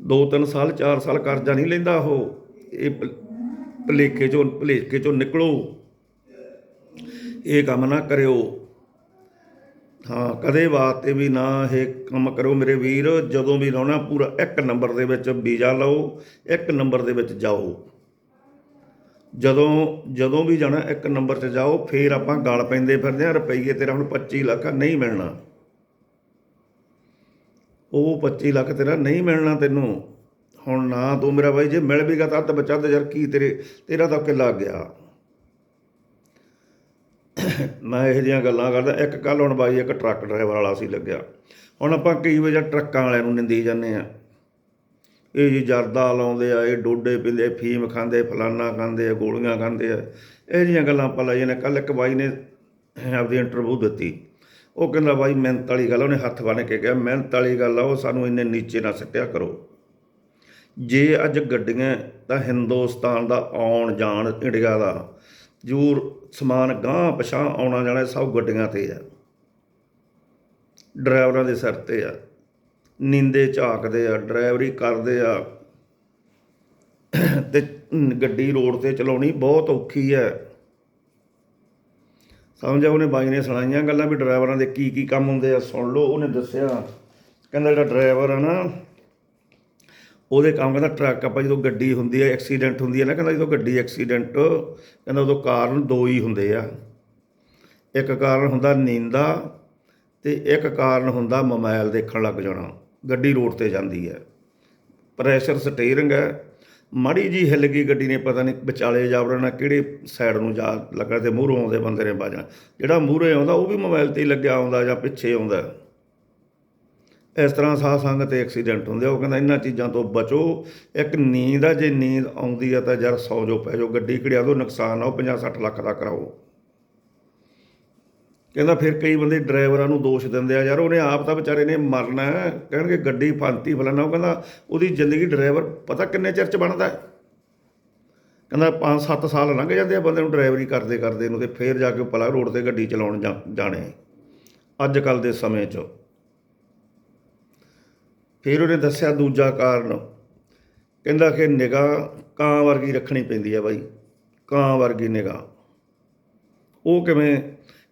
[SPEAKER 1] ਦੋ ਤਿੰਨ ਸਾਲ, ਚਾਰ ਸਾਲ ਕਰਜ਼ਾ ਨਹੀਂ ਲੈਂਦਾ ਉਹ। ਇਹ ਭ- ਚੋਂ, ਭੁਲੇਖੇ ਚੋਂ ਨਿਕਲੋ। ਇਹ ਕੰਮ ਨਾ ਕਰਿਓ। ਹਾਂ, ਕਦੇ ਵਾਸਤੇ ਵੀ ਨਾ ਇਹ ਕੰਮ ਕਰੋ ਮੇਰੇ ਵੀਰ, ਜਦੋਂ ਵੀ ਲਾਉਣਾ ਪੂਰਾ ਇੱਕ ਨੰਬਰ ਦੇ ਵਿੱਚ ਵੀਜ਼ਾ ਲਓ, ਇੱਕ ਨੰਬਰ ਦੇ ਵਿੱਚ ਜਾਓ। ਜਦੋਂ ਜਦੋਂ ਵੀ ਜਾਣਾ ਇੱਕ ਨੰਬਰ 'ਚ ਜਾਓ, ਫੇਰ ਆਪਾਂ ਗਾਲ ਪੈਂਦੇ ਫਿਰਦੇ ਆ, ਰੁਪਈਏ ਤੇਰਾ ਹੁਣ 25 ਲੱਖ ਨਹੀਂ ਮਿਲਣਾ। ਉਹ 25 ਲੱਖ ਤੇਰਾ ਨਹੀਂ ਮਿਲਣਾ ਤੈਨੂੰ। ਹੁਣ ਨਾ ਤੂੰ ਮੇਰਾ ਬਾਈ, ਜੇ ਮਿਲ ਵੀ ਗਿਆ ਤਾਂ ਅੱਧ ਬਚਾ ਤੇ ਯਾਰ, ਕੀ ਤੇਰੇ, ਤੇਰਾ ਤਾਂ ਕਿੱਲਾ ਗਿਆ। ਮੈਂ ਇਹੋ ਜਿਹੀਆਂ ਗੱਲਾਂ ਕਰਦਾ। ਇੱਕ ਕੱਲ ਹੁਣ ਬਾਈ, ਇੱਕ ਟਰੱਕ ਡਰਾਈਵਰ ਵਾਲਾ ਸੀ ਲੱਗਿਆ। ਹੁਣ ਆਪਾਂ ਕਈ ਵਜੇ ਟਰੱਕਾਂ ਵਾਲਿਆਂ ਨੂੰ ਨਿੰਦੀ ਜਾਂਦੇ ਆ ਇਹ ਜੀ ਜਰਦਾ ਲਾਉਂਦੇ ਆ, ਇਹ ਡੋਡੇ ਪੀਂਦੇ, ਫੀਮ ਖਾਂਦੇ, ਫਲਾਨਾ ਖਾਂਦੇ ਆ, ਗੋਲੀਆਂ ਖਾਂਦੇ ਆ, ਇਹ ਜੀਆਂ ਗੱਲਾਂ ਆਪਾਂ ਲਾਈਆਂ ਨੇ। ਕੱਲ ਇੱਕ ਬਾਈ ਨੇ ਆਪਦੀ ਇੰਟਰਵਿਊ ਦਿੱਤੀ। ਉਹ ਕਹਿੰਦਾ, ਬਾਈ, ਮਿਹਨਤ ਵਾਲੀ ਗੱਲ ਉਹਨੇ ਹੱਥ ਬੰਨ੍ਹ ਕੇ ਕਿਹਾ, ਮਿਹਨਤ ਵਾਲੀ ਗੱਲ ਆ, ਉਹ ਸਾਨੂੰ ਇੰਨੇ ਨੀਚੇ ਨਾ ਸਿੱਟਿਆ ਕਰੋ। ਜੇ ਅੱਜ ਗੱਡੀਆਂ ਤਾਂ ਹਿੰਦੁਸਤਾਨ ਦਾ ਆਉਣ ਜਾਣ ਇੰਡੀਆ ਦਾ ਜੂਰ ਸਮਾਨ ਗਾਂ ਪਛਾਂ ਆਉਣਾ ਜਾਣਾ ਸਭ ਗੱਡੀਆਂ ਤੇ ਆ। ਡਰਾਈਵਰਾਂ ਦੇ ਸਿਰ ਤੇ ਆ। ਨੀਂਦੇ ਝਾਕਦੇ ਆ, ਡਰਾਈਵਰੀ ਕਰਦੇ ਆ। ਤੇ ਗੱਡੀ ਰੋਡ ਤੇ ਚਲਾਉਣੀ ਬਹੁਤ ਔਖੀ ਹੈ ਸਮਝਿਆ ਉਹਨੇ ਬਾਈ ਨੇ ਸੁਣਾਈਆਂ ਗੱਲਾਂ ਵੀ ਡਰਾਈਵਰਾਂ ਦੇ ਕੀ ਕੀ ਕੰਮ ਹੁੰਦੇ ਆ, ਸੁਣ ਲਓ। ਉਹਨੇ ਦੱਸਿਆ, ਕਹਿੰਦਾ ਜਿਹੜਾ ਡਰਾਈਵਰ ਆ ਨਾ ਉਹਦੇ ਕੰਮ ਕਹਿੰਦਾ ਟਰੱਕ, ਆਪਾਂ ਜਦੋਂ ਗੱਡੀ ਹੁੰਦੀ ਹੈ ਐਕਸੀਡੈਂਟ ਹੁੰਦੀ ਹੈ ਨਾ, ਕਹਿੰਦਾ ਜਦੋਂ ਗੱਡੀ ਐਕਸੀਡੈਂਟ, ਕਹਿੰਦਾ ਉਦੋਂ ਕਾਰਨ ਦੋ ਹੀ ਹੁੰਦੇ ਆ। ਇੱਕ ਕਾਰਨ ਹੁੰਦਾ ਨੀਂਦਾ ਤੇ ਇੱਕ ਕਾਰਨ ਹੁੰਦਾ ਮੋਬਾਈਲ ਦੇਖਣ ਲੱਗ ਜਾਣਾ, ਗੱਡੀ ਰੋਡ ਤੇ ਜਾਂਦੀ ਹੈ ਪ੍ਰੈਸ਼ਰ ਸਟੀਅਰਿੰਗ ਹੈ ਮਾੜੀ ਜੀ ਹਿੱਲ ਗਈ ਗੱਡੀ ਨੇ, ਪਤਾ ਨਹੀਂ ਵਿਚਾਲੇ ਜਾ ਵੜਨਾ ਕਿਹੜੇ ਸਾਈਡ ਨੂੰ ਜਾ ਲੱਗਾ ਤੇ ਮੂਹਰੋਂ ਆਉਂਦੇ ਬੰਦੇ ਨੇ ਵੱਜਣਾ। ਜਿਹੜਾ ਮੂਹਰੇ ਆਉਂਦਾ, ਉਹ ਵੀ ਮੋਬਾਈਲ ਤੇ ਹੀ ਲੱਗਿਆ ਆਉਂਦਾ ਜਾਂ ਪਿੱਛੇ ਆਉਂਦਾ। ਇਸ ਤਰ੍ਹਾਂ ਸਾਹ ਸੰਗ ਤੇ ਐਕਸੀਡੈਂਟ ਹੁੰਦੇ ਆ, ਉਹ ਕਹਿੰਦਾ ਇਹਨਾਂ ਚੀਜ਼ਾਂ ਤੋਂ ਬਚੋ। ਇੱਕ ਨੀਂਦ ਆ, ਜੇ ਨੀਂਦ ਆਉਂਦੀ ਆ ਤਾਂ ਯਾਰ ਸੌ ਜੋ ਪੈ ਜਾਓ, ਗੱਡੀ ਘੜਿਆ ਤੋਂ ਨੁਕਸਾਨ ਆ, ਉਹ 50 60 ਲੱਖ ਦਾ ਕਰਾਓ। ਕਹਿੰਦਾ ਫਿਰ ਕਈ ਬੰਦੇ ਡਰਾਈਵਰਾਂ ਨੂੰ ਦੋਸ਼ ਦਿੰਦੇ ਆ, ਯਾਰ ਉਹਨੇ ਆਪ ਤਾਂ ਵਿਚਾਰੇ ਨੇ ਮਰਨਾ ਕਹਿਣਗੇ ਗੱਡੀ ਫਾਂਤੀ ਫਲਾਣਾ ਉਹ ਕਹਿੰਦਾ ਉਹਦੀ ਜ਼ਿੰਦਗੀ ਡਰਾਈਵਰ ਪਤਾ ਕਿੰਨੇ ਚਿਰ ਚ ਬਣਦਾ ਹੈ? ਕਹਿੰਦਾ 5-7 ਸਾਲ ਲੰਘ ਜਾਂਦੇ ਆ ਬੰਦੇ ਨੂੰ ਡਰਾਈਵਰੀ ਕਰਦੇ ਕਰਦੇ ਨੂੰ ਤੇ ਫੇਰ ਜਾ ਕੇ ਭਲਾ ਰੋਡ ਤੇ ਗੱਡੀ ਚਲਾਉਣ ਜਾ- ਜਾਣੇ। ਅੱਜ ਕੱਲ ਦੇ ਸਮੇਂ 'ਚ ਫਿਰ ਉਹਨੇ ਦੱਸਿਆ ਦੂਜਾ ਕਾਰਨ। ਕਹਿੰਦਾ ਕਿ ਨਿਗਾਹ ਕਾਂ ਵਰਗੀ ਰੱਖਣੀ ਪੈਂਦੀ ਹੈ ਬਾਈ, ਕਾਂ ਵਰਗੀ ਨਿਗਾਹ। ਉਹ ਕਿਵੇਂ,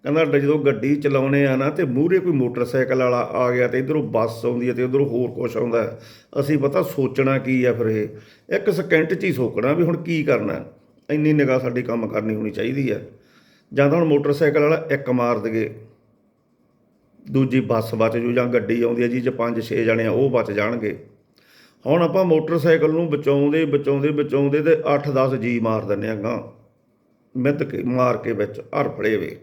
[SPEAKER 1] ਕਹਿੰਦਾ ਜਦੋਂ ਗੱਡੀ ਚਲਾਉਨੇ ਆ ਨਾ ਤੇ ਮੂਹਰੇ ਕੋਈ ਮੋਟਰਸਾਈਕਲ ਵਾਲਾ ਆ ਗਿਆ ਤੇ ਇਧਰੋਂ ਬੱਸ ਆਉਂਦੀ ਹੈ ਤੇ ਉਧਰੋਂ ਹੋਰ ਕੁਝ ਆਉਂਦਾ ਅਸੀਂ ਪਤਾ ਸੋਚਣਾ ਕੀ ਆ ਫਿਰ ਇਹ। ਇੱਕ ਸਕਿੰਟ 'ਚ ਹੀ ਸੋਚਣਾ ਵੀ ਹੁਣ ਕੀ ਕਰਨਾ ਇੰਨੀ ਨਿਗਾਹ ਸਾਡੀ ਕੰਮ ਕਰਨੀ ਹੋਣੀ ਚਾਹੀਦੀ ਹੈ ਜਾਂ ਤਾਂ ਹੁਣ ਮੋਟਰਸਾਈਕਲ ਵਾਲਾ ਇੱਕ ਮਾਰ ਦਗੇ ਦੂਜੀ ਬੱਸ ਬਚ ਜੂ ਜਾਂ ਗੱਡੀ ਆਉਂਦੀ ਹੈ ਜੀ ਚ 5-6 ਜਣੇ ਆ, ਉਹ ਬਚ ਜਾਣਗੇ। ਹੁਣ ਆਪਾਂ ਮੋਟਰਸਾਈਕਲ ਨੂੰ ਬਚਾਉਂਦੇ ਬਚਾਉਂਦੇ ਬਚਾਉਂਦੇ ਤੇ 8-10 ਜੀ ਮਾਰ ਦਿੰਦੇ ਆ ਗਾਂ ਮਿੱਤ ਕੇ, ਮਾਰ ਕੇ ਵਿੱਚ, ਹਰ ਫੜੇ ਵੇ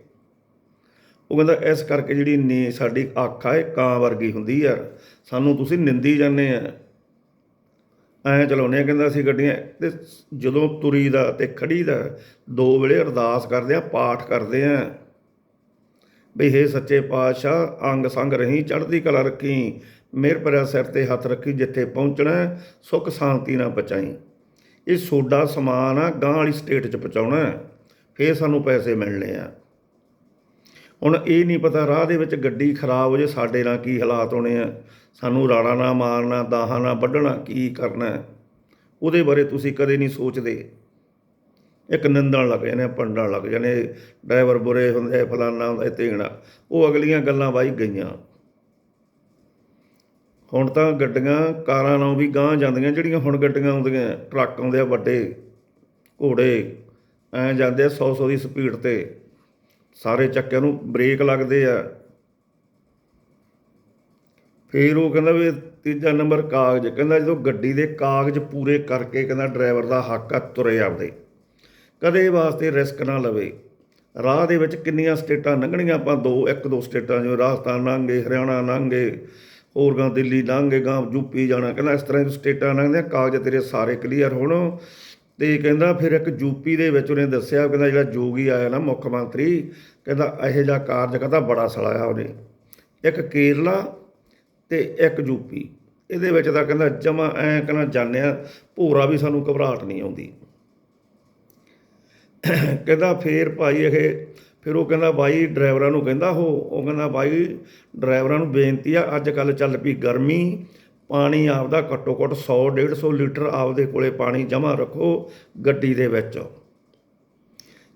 [SPEAKER 1] ਉਹ ਕਹਿੰਦਾ, ਇਸ ਕਰਕੇ ਜਿਹੜੀ ਨੀ ਸਾਡੀ ਅੱਖ ਆ, ਇਹ ਕਾਂ ਵਰਗੀ ਹੁੰਦੀ ਆ। ਸਾਨੂੰ ਤੁਸੀਂ ਨਿੰਦੀ ਜਾਂਦੇ ਆ। ਐਂ ਚਲਾਉਂਦੇ ਆ, ਕਹਿੰਦਾ ਅਸੀਂ ਗੱਡੀਆਂ, ਤੇ ਜਦੋਂ ਤੁਰੀ ਦਾ ਤੇ ਖੜੀ ਦਾ ਦੋ ਵੇਲੇ ਅਰਦਾਸ ਕਰਦੇ ਆ, ਪਾਠ ਕਰਦੇ ਆ। ਬਈ ਹੇ ਸੱਚੇ ਪਾਤਸ਼ਾਹ ਅੰਗ ਸੰਗ ਰਹੀਂ ਚੜ੍ਹਦੀ ਕਲਾ ਰੱਖੀ। ਮਿਹਰ ਭਰਿਆ ਸਿਰ ਤੇ ਹੱਥ ਰੱਖੀ ਜਿੱਥੇ ਪਹੁੰਚਣਾ ਹੈ, ਸੁੱਖ ਸ਼ਾਂਤੀ ਨਾਲ ਪਹੁੰਚਾਈ। ਇਹ ਸੋਡਾ ਸਮਾਨ ਆ ਗਾਂ ਵਾਲੀ ਸਟੇਟ 'ਚ ਪਹੁੰਚਾਉਣਾ ਹੈ, ਫੇਰ ਸਾਨੂੰ ਪੈਸੇ ਮਿਲਣੇ ਆ। ਹੁਣ ਇਹ ਨਹੀਂ ਪਤਾ ਰਾਹ ਦੇ ਵਿੱਚ ਗੱਡੀ ਖਰਾਬ ਹੋ ਜੇ ਸਾਡੇ ਨਾਲ ਕੀ ਹਾਲਾਤ ਹੋਣੇ ਆ। ਸਾਨੂੰ ਰਾੜਾ ਨਾ ਮਾਰਨਾ ਦਾਹਾਂ ਨਾ ਵੱਢਣਾ ਕੀ ਕਰਨਾ ਉਹਦੇ ਬਾਰੇ ਤੁਸੀਂ ਕਦੇ ਨਹੀਂ ਸੋਚਦੇ। ਇੱਕ ਨਿੰਦਣ ਲੱਗ ਜਾਣੇ ਆ ਪੰਡਣ ਲੱਗ ਜਾਣੇ ਡਰਾਈਵਰ ਬੁਰੇ ਹੁੰਦੇ ਫਲਾਨਾ ਹੁੰਦਾ ਤੇਗਣਾ ਉਹ ਅਗਲੀਆਂ ਗੱਲਾਂ ਵਾਈ ਗਈਆਂ। ਹੁਣ ਤਾਂ ਗੱਡੀਆਂ, ਕਾਰਾਂ ਨਾਲੋਂ ਵੀ ਗਾਂਹ ਜਾਂਦੀਆਂ, ਜਿਹੜੀਆਂ ਹੁਣ ਗੱਡੀਆਂ ਆਉਂਦੀਆਂ, ਟਰੱਕ ਆਉਂਦੇ ਆ ਵੱਡੇ, ਘੋੜੇ, ਐਂ ਜਾਂਦੇ ਆ 100 100 ਦੀ ਸਪੀਡ ਤੇ। ਸਾਰੇ ਚੱਕਿਆਂ ਨੂੰ ਬ੍ਰੇਕ ਲੱਗਦੇ ਆ। ਫਿਰ ਉਹ ਕਹਿੰਦਾ ਵੀ ਤੀਜਾ ਨੰਬਰ ਕਾਗਜ਼, ਕਹਿੰਦਾ ਜਦੋਂ ਗੱਡੀ ਦੇ ਕਾਗਜ਼ ਪੂਰੇ ਕਰਕੇ, ਕਹਿੰਦਾ ਡਰਾਈਵਰ ਦਾ ਹੱਕ ਆ ਤੁਰੇ ਆਪਦੇ। ਕਦੇ ਵਾਸਤੇ ਰਿਸਕ ਨਾ ਲਵੇ। ਰਾਹ ਦੇ ਵਿੱਚ ਕਿੰਨੀਆਂ ਸਟੇਟਾਂ ਲੰਘਣੀਆਂ, ਆਪਾਂ ਦੋ, ਇੱਕ, ਦੋ ਸਟੇਟਾਂ ਜਿਵੇਂ ਰਾਜਸਥਾਨ ਲੰਘੇ, ਹਰਿਆਣਾ ਲੰਘੇ, ਹੋਰ ਗਾਂ ਦਿੱਲੀ ਲੰਘੇ, ਗਾਂ ਯੂਪੀ ਜਾਣਾ, ਕਹਿੰਦਾ ਇਸ ਤਰ੍ਹਾਂ ਦੀ ਸਟੇਟਾਂ ਲੰਘਦੇ ਕਾਗਜ਼ ਤੇਰੇ ਸਾਰੇ ਕਲੀਅਰ ਹੋਣ। ਤੇ ਕਹਿੰਦਾ ਫਿਰ ਇੱਕ ਯੂਪੀ ਦੇ ਵਿੱਚ ਉਹਨੇ ਦੱਸਿਆ, ਕਹਿੰਦਾ ਜਿਹੜਾ ਜੋਗੀ ਆਇਆ ਨਾ ਮੁੱਖ ਮੰਤਰੀ, ਕਹਿੰਦਾ ਇਹੋ ਜਿਹਾ ਕਾਰਜ ਕਹਿੰਦਾ ਬੜਾ ਸਲਾਇਆ ਉਹਨੇ। ਇੱਕ ਕੇਰਲਾ ਤੇ ਇੱਕ ਯੂਪੀ। ਇਹਦੇ ਵਿੱਚ ਤਾਂ ਕਹਿੰਦਾ ਜਮਾ ਐ ਕਹਿੰਦਾ ਜਾਣਿਆ, ਭੋਰਾ ਵੀ ਸਾਨੂੰ ਘਬਰਾਹਟ ਨਹੀਂ ਆਉਂਦੀ। ਕਹਿੰਦਾ ਫੇਰ ਭਾਈ ਇਹ, ਫਿਰ ਉਹ ਕਹਿੰਦਾ ਬਾਈ ਡਰਾਈਵਰਾਂ ਨੂੰ ਕਹਿੰਦਾ ਉਹ ਉਹ ਕਹਿੰਦਾ ਬਾਈ ਡਰਾਈਵਰਾਂ ਨੂੰ ਬੇਨਤੀ ਆ, ਅੱਜ ਕੱਲ ਚੱਲ ਪਈ ਗਰਮੀ, ਪਾਣੀ ਆਪਦਾ ਘੱਟੋ ਘੱਟ 100 150 ਲੀਟਰ ਆਪਦੇ ਕੋਲੇ ਪਾਣੀ ਜਮ੍ਹਾਂ ਰੱਖੋ ਗੱਡੀ ਦੇ ਵਿੱਚ।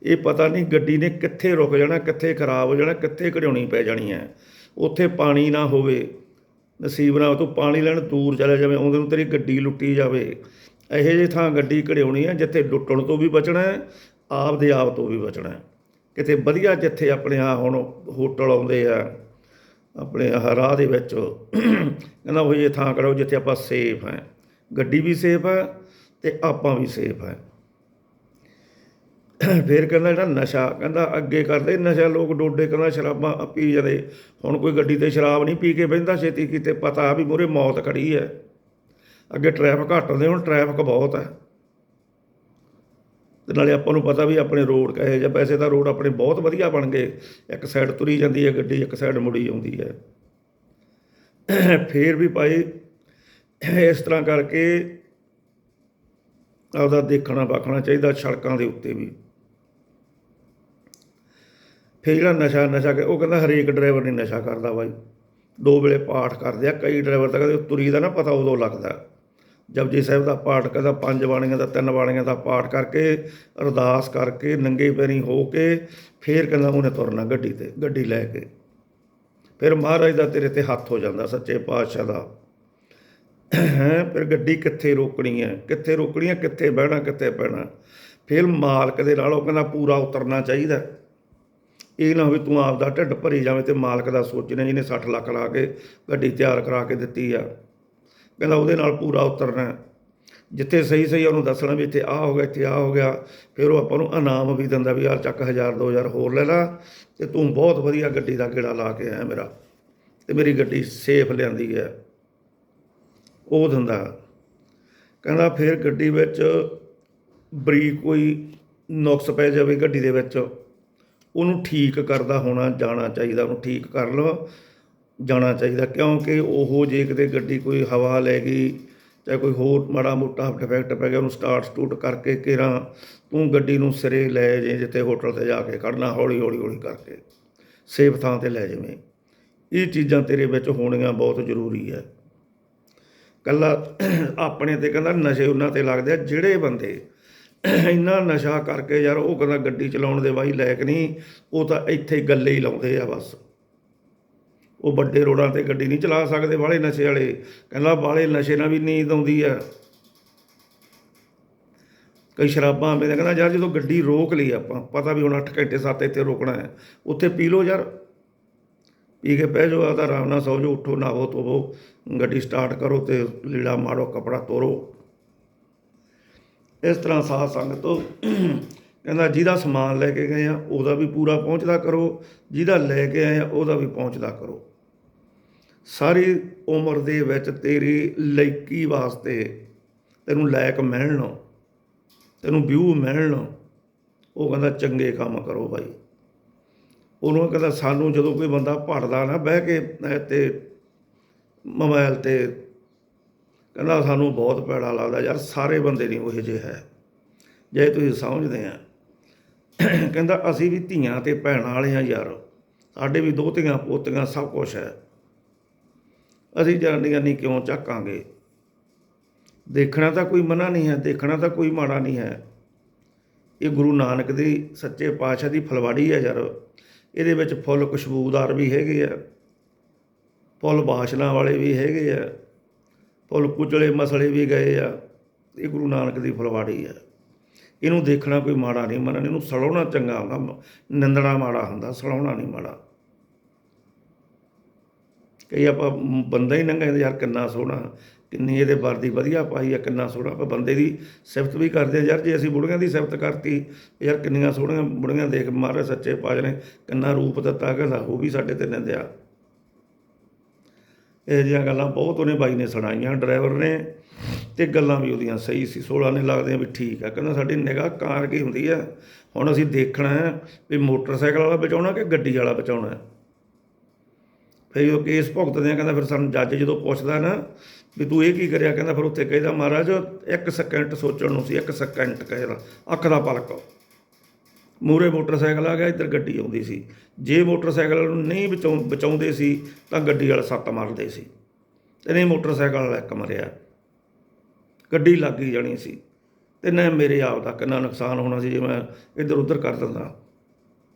[SPEAKER 1] ਇਹ ਪਤਾ ਨਹੀਂ ਗੱਡੀ ਨੇ ਕਿੱਥੇ ਰੁਕ ਜਾਣਾ, ਕਿੱਥੇ ਖਰਾਬ ਹੋ ਜਾਣਾ, ਕਿੱਥੇ ਘੜਿਆਉਣੀ ਪੈ ਜਾਣੀ ਹੈ। ਉੱਥੇ ਪਾਣੀ ਨਾ ਹੋਵੇ, ਨਸੀਬ ਨਾਲ ਤੂੰ ਪਾਣੀ ਲੈਣ ਦੂਰ ਚਲੇ ਜਾਵੇ, ਉਹਦੇ ਨੂੰ ਤੇਰੀ ਗੱਡੀ ਲੁੱਟੀ ਜਾਵੇ। ਇਹੋ ਜਿਹੀ ਥਾਂ ਗੱਡੀ ਘੜਿਆਉਣੀ ਹੈ, ਜਿੱਥੇ ਲੁੱਟਣ ਤੋਂ ਵੀ ਬਚਣਾ ਹੈ ਆਪ ਦੇ ਆਪ ਤੋਂ ਵੀ ਬਚਣਾ ਕਿਤੇ ਵਧੀਆ ਜਿੱਥੇ ਆਪਣੇ ਆ ਹੁਣ ਹੋਟਲ ਆਉਂਦੇ ਆ, ਆਪਣੇ ਆਹ ਰਾਹ ਦੇ ਵਿੱਚ, ਕਹਿੰਦਾ ਉਹ ਜੇ ਥਾਂ ਕਰੋ ਜਿੱਥੇ ਆਪਾਂ ਸੇਫ ਹੈ। ਗੱਡੀ ਵੀ ਸੇਫ ਹੈ ਤੇ ਆਪਾਂ ਵੀ ਸੇਫ ਹੈ। ਫਿਰ ਕਹਿੰਦਾ ਜਿਹੜਾ ਨਸ਼ਾ, ਕਹਿੰਦਾ ਅੱਗੇ ਕਰਦੇ ਨਸ਼ਾ, ਲੋਕ ਡੋਡੇ ਕਹਿੰਦਾ ਸ਼ਰਾਬਾਂ ਪੀ ਜਾਂਦੇ। ਹੁਣ ਕੋਈ ਗੱਡੀ ਤੇ ਸ਼ਰਾਬ ਨਹੀਂ ਪੀ ਕੇ ਬਹਿੰਦਾ, ਛੇਤੀ ਕੀਤੇ ਪਤਾ ਵੀ ਮੂਹਰੇ ਮੌਤ ਖੜੀ ਹੈ। ਅੱਗੇ ਟ੍ਰੈਫਿਕ ਘੱਟ ਹੁੰਦੇ, ਹੁਣ ਟ੍ਰੈਫਿਕ ਬਹੁਤ ਹੈ। ਤੇ ਨਾਲੇ ਆਪਾਂ ਨੂੰ ਪਤਾ ਵੀ ਆਪਣੇ ਰੋਡ ਕਹੇ ਜਾਂ ਵੈਸੇ ਤਾਂ ਰੋਡ ਆਪਣੇ ਬਹੁਤ ਵਧੀਆ ਬਣ ਗਏ। ਇੱਕ ਸਾਈਡ ਤੁਰੀ ਜਾਂਦੀ ਹੈ ਗੱਡੀ, ਇੱਕ ਸਾਈਡ ਮੁੜੀ ਆਉਂਦੀ ਹੈ। ਫੇਰ ਵੀ ਭਾਈ, ਇਸ ਤਰ੍ਹਾਂ ਕਰਕੇ ਆਪਦਾ ਦੇਖਣਾ ਬਾਖਣਾ ਚਾਹੀਦਾ ਸੜਕਾਂ ਦੇ ਉੱਤੇ ਵੀ। ਫਿਰ ਜਿਹੜਾ ਨਸ਼ਾ ਨਸ਼ਾ ਉਹ ਕਹਿੰਦਾ ਹਰੇਕ ਡਰਾਈਵਰ ਨਹੀਂ ਨਸ਼ਾ ਕਰਦਾ ਬਾਈ। ਦੋ ਵੇਲੇ ਪਾਠ ਕਰਦੇ ਆ, ਕਈ ਡਰਾਈਵਰ ਤਾਂ ਕਹਿੰਦੇ ਤੁਰੀ ਦਾ ਨਾ ਪਤਾ ਉਦੋਂ ਲੱਗਦਾ। ਜਪਜੀ ਸਾਹਿਬ ਦਾ ਪਾਠ ਕਰਦਾ ਪੰਜ ਬਾਣੀਆਂ ਦਾ, ਤਿੰਨ ਬਾਣੀਆਂ ਦਾ ਪਾਠ ਕਰਕੇ, ਅਰਦਾਸ ਕਰਕੇ, ਨੰਗੇ ਪੈਰੀ ਹੋ ਕੇ, ਫੇਰ ਕਹਿੰਦਾ ਉਹਨੇ ਤੁਰਨਾ ਗੱਡੀ ਤੇ, ਗੱਡੀ ਲੈ ਕੇ। ਫਿਰ ਮਹਾਰਾਜ ਦਾ ਤੇਰੇ ਤੇ ਹੱਥ ਹੋ ਜਾਂਦਾ ਸੱਚੇ ਪਾਤਸ਼ਾਹ ਦਾ। ਹੈਂ, ਫਿਰ ਗੱਡੀ ਕਿੱਥੇ ਰੋਕਣੀ ਹੈ? ਕਿੱਥੇ ਰੋਕਣੀ ਹੈ? ਕਿੱਥੇ ਬਹਿਣਾ, ਕਿੱਥੇ ਪੈਣਾ? ਫਿਰ ਮਾਲਕ ਦੇ ਨਾਲ ਉਹ ਕਹਿੰਦਾ, ਪੂਰਾ ਉਤਰਨਾ ਚਾਹੀਦਾ। ਇਹ ਨਾ ਹੋਵੇ ਤੂੰ ਆਪਦਾ ਢਿੱਡ ਭਰੀ ਜਾਵੇ ਤੇ ਮਾਲਕ ਦਾ ਸੋਚਣਾ ਜਿਹਨੇ 60 ਲੱਖ ਲਾ ਕੇ ਗੱਡੀ ਤਿਆਰ ਕਰਾ ਕੇ ਦਿੱਤੀ ਆ। ਕਹਿੰਦਾ ਉਹਦੇ ਨਾਲ ਪੂਰਾ ਉਤਰਨਾ ਜਿੱਥੇ ਸਹੀ ਸਹੀ ਉਹਨੂੰ ਦੱਸਣਾ ਵੀ ਇੱਥੇ ਆ ਹੋ ਗਿਆ, ਇੱਥੇ ਆ ਹੋ ਗਿਆ, ਫਿਰ ਉਹ ਆਪਾਂ ਨੂੰ ਇਨਾਮ ਵੀ ਦਿੰਦਾ ਵੀ ਯਾਰ ਚੱਕ 1000 2000 ਹੋਰ ਲੈ ਲਾ ਤੇ ਤੂੰ ਬਹੁਤ ਵਧੀਆ ਗੱਡੀ ਦਾ ਗੇੜਾ ਲਾ ਕੇ ਆਇਆ ਮੇਰਾ ਤੇ ਮੇਰੀ ਗੱਡੀ ਸੇਫ ਲਿਆਂਦੀ ਹੈ। ਉਹ ਦਿੰਦਾ। ਕਹਿੰਦਾ ਫਿਰ ਗੱਡੀ ਵਿੱਚ ਬਰੀਕ ਕੋਈ ਨੁਕਸ ਪੈ ਜਾਵੇ ਗੱਡੀ ਦੇ ਵਿੱਚ, ਉਹਨੂੰ ਠੀਕ ਕਰਦਾ ਹੋਣਾ, ਜਾਣਾ ਚਾਹੀਦਾ, ਉਹਨੂੰ ਠੀਕ ਕਰ ਲਓ ਜਾਣਾ ਚਾਹੀਦਾ, ਕਿਉਂਕਿ ਉਹ ਜੇ ਕਿਤੇ ਗੱਡੀ ਕੋਈ ਹਵਾ ਲੈ ਗਈ ਜਾਂ ਕੋਈ ਹੋਰ ਮਾੜਾ ਮੋਟਾ ਡਿਫੈਕਟ ਪੈ ਗਿਆ, ਉਹਨੂੰ ਸਟਾਰਟ ਸਟੂਟ ਕਰਕੇ ਕਿਰਾਂ ਤੂੰ ਗੱਡੀ ਨੂੰ ਸਿਰੇ ਲੈ ਜੇ, ਜਿੱਥੇ ਹੋਟਲ ਤੇ ਜਾ ਕੇ ਖੜਨਾ ਹੌਲੀ ਹੌਲੀ ਹੌਲੀ ਕਰਕੇ। ਸੇਫ ਥਾਂ ਤੇ ਲੈ ਜਾਵੇਂ। ਇਹ ਚੀਜ਼ਾਂ ਤੇਰੇ ਵਿੱਚ ਹੋਣੀਆਂ ਬਹੁਤ ਜ਼ਰੂਰੀ ਹੈ। ਕੱਲਾ ਆਪਣੇ ਤੇ ਕਹਿੰਦਾ ਨਸ਼ੇ ਉਹਨਾਂ ਤੇ ਲੱਗਦੇ ਆ, ਜਿਹੜੇ ਬੰਦੇ ਇੰਨਾ ਨਸ਼ਾ ਕਰਕੇ ਯਾਰ, ਉਹ ਕਹਿੰਦਾ ਗੱਡੀ ਚਲਾਉਣ ਦੇ ਬਾਈ ਲਾਇਕ ਨਹੀਂ, ਉਹ ਤਾਂ ਇੱਥੇ ਗੱਲੇ ਹੀ ਲਾਉਂਦੇ ਆ ਬਸ। ਉਹ ਵੱਡੇ ਰੋਡਾਂ ਤੇ ਗੱਡੀ ਨਹੀਂ ਚਲਾ ਸਕਦੇ ਬਾਹਲੇ ਨਸ਼ੇ ਵਾਲੇ। ਕਹਿੰਦਾ ਬਾਹਲੇ ਨਸ਼ੇ ਨਾਲ ਵੀ ਨੀਂਦ ਆਉਂਦੀ ਆ। ਕਈ ਸ਼ਰਾਬਾਂ ਮੈਂ ਨੇ, ਕਹਿੰਦਾ ਯਾਰ ਜਦੋਂ ਗੱਡੀ ਰੋਕ ਲਈ ਆਪਾਂ, ਪਤਾ ਵੀ ਹੁਣ 8 ਘੰਟੇ 7 ਇੱਥੇ ਰੋਕਣਾ ਹੈ। ਉੱਥੇ ਪੀ ਲਓ ਯਾਰ। ਪੀ ਕੇ ਬਹਿ ਜਾਓ ਆਦਾ ਆਰਾਮ ਨਾਲ ਸੌ ਜਾਓ, ਉੱਠੋ, ਨਹਾਵੋ, ਧੋਵੋ, ਗੱਡੀ ਸਟਾਰਟ ਕਰੋ ਤੇ ਲੀੜਾ ਮਾਰੋ, ਕਪੜਾ ਤੋਰੋ। ਇਸ ਤਰ੍ਹਾਂ ਸਾਧ ਸੰਗਤ ਤੋਂ ਕਹਿੰਦਾ ਜਿਹਦਾ ਸਮਾਨ ਲੈ ਕੇ ਗਏ ਆ, ਉਹਦਾ ਵੀ ਪੂਰਾ ਪਹੁੰਚਦਾ ਕਰੋ। ਜਿਹਦਾ ਲੈ ਕੇ ਆਏ ਆ, ਉਹਦਾ ਵੀ ਪਹੁੰਚਦਾ ਕਰੋ। ਸਾਰੀ ਉਮਰ ਦੇ ਵਿੱਚ ਤੇਰੀ ਲਾਇਕੀ ਵਾਸਤੇ ਤੈਨੂੰ ਲਾਇਕ ਮਿਲਣ ਤੈਨੂੰ ਵਿਊ ਮਿਲਣ ਉਹ ਕਹਿੰਦਾ ਚੰਗੇ ਕੰਮ ਕਰੋ ਭਾਈ ਉਹਨੂੰ ਕਹਿੰਦਾ ਸਾਨੂੰ ਜਦੋਂ ਕੋਈ ਬੰਦਾ ਭੜਦਾ ਨਾ ਬਹਿ ਕੇ ਅਹ ਤੇ ਮੋਬਾਈਲ ਤੇ, ਕਹਿੰਦਾ ਸਾਨੂੰ ਬਹੁਤ ਪੈੜਾ ਲੱਗਦਾ ਯਾਰ, ਸਾਰੇ ਬੰਦੇ ਨਹੀਂ ਉਹ ਜਿਹੇ ਹੈ। ਜੇ ਤੁਸੀਂ ਸਮਝਦੇ ਆ, ਕਹਿੰਦਾ ਅਸੀਂ ਵੀ ਧੀਆਂ ਤੇ ਭੈਣਾਂ ਵਾਲੇ ਆ ਯਾਰ, ਸਾਡੇ ਵੀ ਦੋ ਧੀਆਂ ਪੋਤੀਆਂ ਸਭ ਕੁਝ ਹੈ। ਅਸੀਂ ਜਾਣੀਆਂ ਨਹੀਂ ਕਿਉਂ ਚੱਕਾਂਗੇ ਦੇਖਣਾ ਤਾਂ ਕੋਈ ਮਨਾ ਨਹੀਂ ਹੈ, ਦੇਖਣਾ ਤਾਂ ਕੋਈ ਮਾੜਾ ਨਹੀਂ ਹੈ। ਇਹ ਗੁਰੂ ਨਾਨਕ ਦੀ ਸੱਚੇ ਪਾਤਸ਼ਾਹ ਦੀ ਫਲਵਾੜੀ ਹੈ ਯਾਰ। ਇਹਦੇ ਵਿੱਚ ਫੁੱਲ ਖੁਸ਼ਬੂਦਾਰ ਵੀ ਹੈਗੇ ਆ। ਫੁੱਲ ਬਾਸ਼ਨਾ ਵਾਲੇ ਵੀ ਹੈਗੇ ਆ। ਫੁੱਲ ਕੁਚਲੇ ਮਸਲੇ ਵੀ ਗਏ ਆ। ਇਹ ਗੁਰੂ ਨਾਨਕ ਦੀ ਫਲਵਾੜੀ ਹੈ। ਇਹਨੂੰ ਦੇਖਣਾ ਕੋਈ ਮਾੜਾ ਨਹੀਂ ਮੰਨਣਾ ਇਹਨੂੰ ਸਲਾਉਣਾ ਚੰਗਾ ਹੁੰਦਾ। ਨਿੰਦਣਾ ਮਾੜਾ ਹੁੰਦਾ, ਸਲਾਉਣਾ ਨਹੀਂ ਮਾੜਾ। ਕਈ ਆਪਾਂ ਬੰਦਾ ਹੀ ਨੰਗਾ ਯਾਰ ਕਿੰਨਾ ਸੋਹਣਾ, ਕਿੰਨੀ ਇਹਦੇ ਵਰਦੀ ਵਧੀਆ ਪਾਈ ਆ, ਕਿੰਨਾ ਸੋਹਣਾ, ਆਪਾਂ ਬੰਦੇ ਦੀ ਸਿਫਤ ਵੀ ਕਰਦੇ ਆ, ਯਾਰ ਜੇ ਅਸੀਂ ਬੁੜੀਆਂ ਦੀ ਸਿਫਤ ਕਰਤੀ, ਯਾਰ ਕਿੰਨੀਆਂ ਸੋਹਣੀਆਂ ਬੁੜੀਆਂ ਦੇਖ ਮਹਾਰਾਜ ਸੱਚੇ ਪਾਜ ਨੇ ਕਿੰਨਾ ਰੂਪ ਦਿੱਤਾ, ਕਹਿੰਦਾ ਉਹ ਵੀ ਸਾਡੇ ਤੇ ਨਿੰਦਿਆ। ਇਹ ਜਿਹੀਆਂ ਗੱਲਾਂ ਬਹੁਤ ਉਹਨੇ ਬਾਈ ਨੇ ਸੁਣਾਈਆਂ, ਡਰਾਈਵਰ ਨੇ, ਤੇ ਗੱਲਾਂ ਵੀ ਉਹਦੀਆਂ ਸਹੀ ਸੀ 16 ਨੇ ਲੱਗਦੀਆਂ ਵੀ ਠੀਕ ਆ, ਕਹਿੰਦਾ ਸਾਡੀ ਨਿਗਾਹ ਕਾਰ ਕੀ ਹੁੰਦੀ ਆ, ਹੁਣ ਅਸੀਂ ਦੇਖਣਾ ਹੈ ਵੀ ਮੋਟਰਸਾਈਕਲ ਵਾਲਾ ਬਚਾਉਣਾ ਕਿ ਗੱਡੀ ਵਾਲਾ ਬਚਾਉਣਾ। ਹੈ ਫਿਰ ਉਹ ਕੇਸ ਭੁਗਤਦੇ ਆ, ਕਹਿੰਦਾ ਫਿਰ ਸਾਨੂੰ ਜੱਜ ਜਦੋਂ ਪੁੱਛਦਾ ਨਾ ਵੀ ਤੂੰ ਇਹ ਕੀ ਕਰਿਆ? ਕਹਿੰਦਾ ਫਿਰ ਉੱਥੇ ਕਹਿੰਦਾ ਮਹਾਰਾਜ, ਇੱਕ ਸਕਿੰਟ ਸੋਚਣ ਨੂੰ ਸੀ, ਇੱਕ ਸਕਿੰਟ ਕਹਿੰਦਾ ਅੱਖ ਦਾ ਪਲਕ। ਮੂਰੇ ਮੋਟਰਸਾਈਕਲ ਆ ਗਿਆ, ਇੱਧਰ ਗੱਡੀ ਆਉਂਦੀ ਸੀ। ਜੇ ਮੋਟਰਸਾਈਕਲ ਨੂੰ ਨਹੀਂ ਬਚਾਉ, ਬਚਾਉਂਦੇ ਸੀ, ਤਾਂ ਗੱਡੀ ਵਾਲਾ ਸੱਤ ਮਾਰਦੇ ਸੀ। ਤੇ ਨਹੀਂ ਮੋਟਰਸਾਈਕਲ ਵਾਲਾ ਇੱਕ ਮਰਿਆ। ਗੱਡੀ ਲੱਗ ਹੀ ਜਾਣੀ ਸੀ। ਤੇ ਨਾ ਮੇਰੇ ਆਪ ਦਾ ਕਿੰਨਾ ਨੁਕਸਾਨ ਹੋਣਾ ਸੀ, ਜੇ ਮੈਂ ਇੱਧਰ ਉੱਧਰ ਕਰ ਦਿੰਦਾ।